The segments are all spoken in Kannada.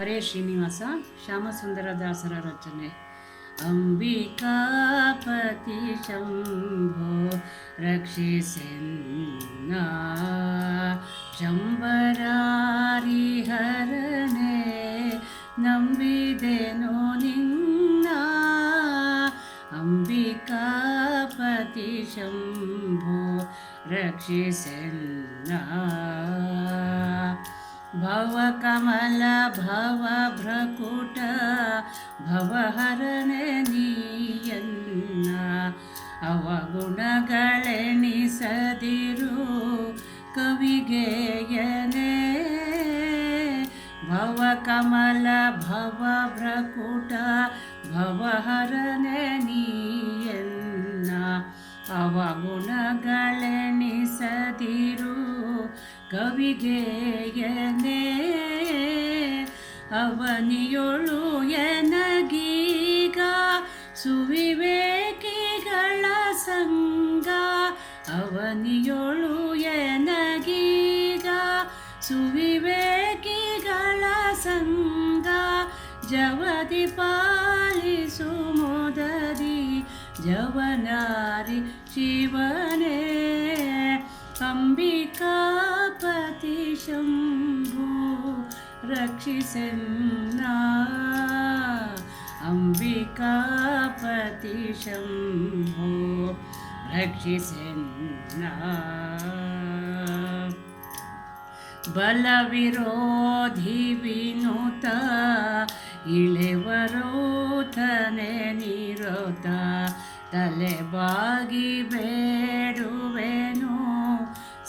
ಹರೇ ಶ್ರೀನಿವಾಸ ಶ್ಯಾಮಸುಂದರ ದಾಸರ ರಚನೆ ಅಂಬಿಕಾಪತಿ ಶಂಭೋ ರಕ್ಷಿಸೆನ್ನ ಶಂಬರಾರಿ ಹರನೆ ನಂಬಿದೆನು ನಿನ್ನ ಅಂಬಿಕಾಪತಿ ಶಂಭೋ ರಕ್ಷಿಸೆನ್ನ ಭವ ಭ್ರಕುಟ ಭವಹರನೆ ನೀಯನ್ನ ಅವಗುಣಗಳೆಣಿಸದಿರು ಕವಿಗೆಯನೆ ಭವಕಮಲ ಭವ ಭ್ರಕುಟ ಭವಹರನೆ ಕವಿಗೆಯನೆ ಅವನಿಯೊಳು ಎನಗೀಗ ಸುವಿವೇಕಿಗಳ ಸಂಗ ಅವನಿಯೊಳು ಎನಗೀಗ ಸುವಿವೇಕಿಗಳ ಸಂಗ ಜವದಿ ಪಾಲಿಸು ಮುದದಿ ಜವನಾರಿ ಶಿವನೇ. ಶಂಭು ರಕ್ಷಿಸೆನ್ನ. ಅಂಬಿಕಾಪತಿ ಶಂಭು ರಕ್ಷಿಸೆನ್ನ. ಬಲವಿರೋಧಿ ವಿನುತ ಇಳೆವರೋತನೆ ನಿರೋತ ತಲೆ ಬಾಗಿ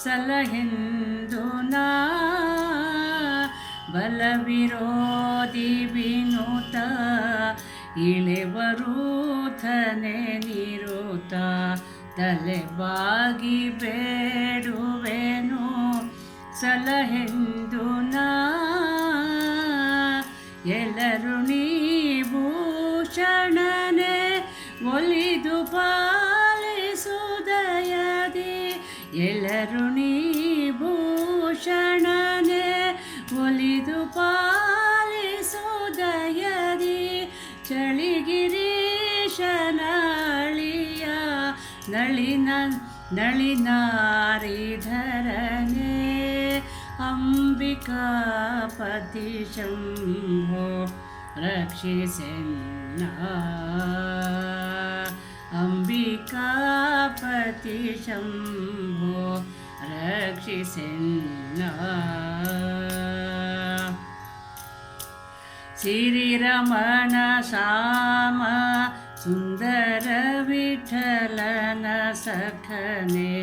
ಸಲಹೆಂದು ನಾ ಬಲವಿರೋಧಿ ವಿನೂತ ಇಳೆವರೂಥನೆ ನಿರುತ ತಲೆ ಬಾಗಿ ಬೇಡುವೆನು ಸಲಹೆಂದು ನಾ ಎಲ್ಲರು ಭೂಷಣನೆ ಒಲಿದು ಎಲ್ಲರು ಭೂಷಣನೆ ಒಲಿದು ಪಾಲಿಸುದಯದಿ ಚಳಿಗಿರೀಶನಳಿಯ ನಳಿನ ನಳಿನಾರಿಧರನೆ. ಅಂಬಿಕಾಪತಿ ಶಂಭೋ ರಕ್ಷಿಸೆನ್ನ. ಅಂಬಿಕಾಪತಿ ಶಂಭೋ ರಕ್ಷಿಸೆನ್ನ ಸಿರಿರಮಣ ಶ್ಯಾಮ ಸುಂದರ ವಿಠಲನ ಸಖನೆ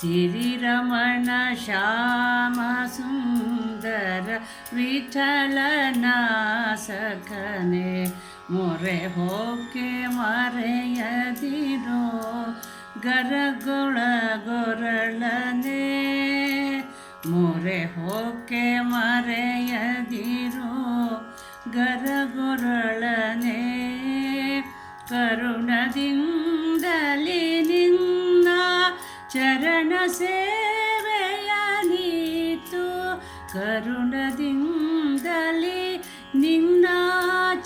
ಸಿರಿರಮಣ ಶ್ಯಾಮ ಸುಂದರ ವಿಠಲನ ಸಖನೆ ಮೊರೆ ಹೋಕೆ ಮರೆಯದಿರೋ ಗರಗುಳ ಗೊರಳನೆ ಮೊರೆ ಹೋಕೆ ಮರೆಯದಿರೋ ಗರಗುರಳನೆ, ಕರುಣದಿಂದಲಿ ನಿನ್ನ ಚರಣ ನೀತು ಕರುಣದಿಂದಲಿ ನಿನ್ನ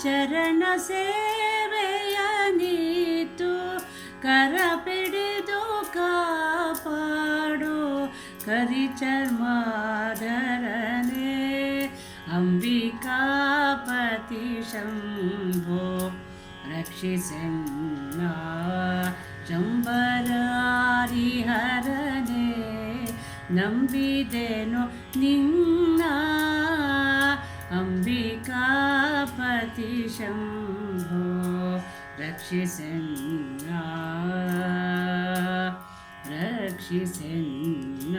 ಚರಣ ಸೇವೆಯ ನೀತು ಕರ ಪಿಡಿದು ಕಾಪಾಡು ಕರಿಚರ್ಮಾಧರನೆ ಅಂಬಿಕಾಪತಿ ಶಂಭೋ ರಕ್ಷಿಸೆನ್ನ ಶಂಬರಾರಿ ಹರನೆ ನಂಬಿದೆನು ನಿನ್ನ ಅಂಬಿಕಾಪತಿ ಶಂಭೋ ರಕ್ಷಿಸೆನ್ನ ರಕ್ಷಿಸೆನ್ನ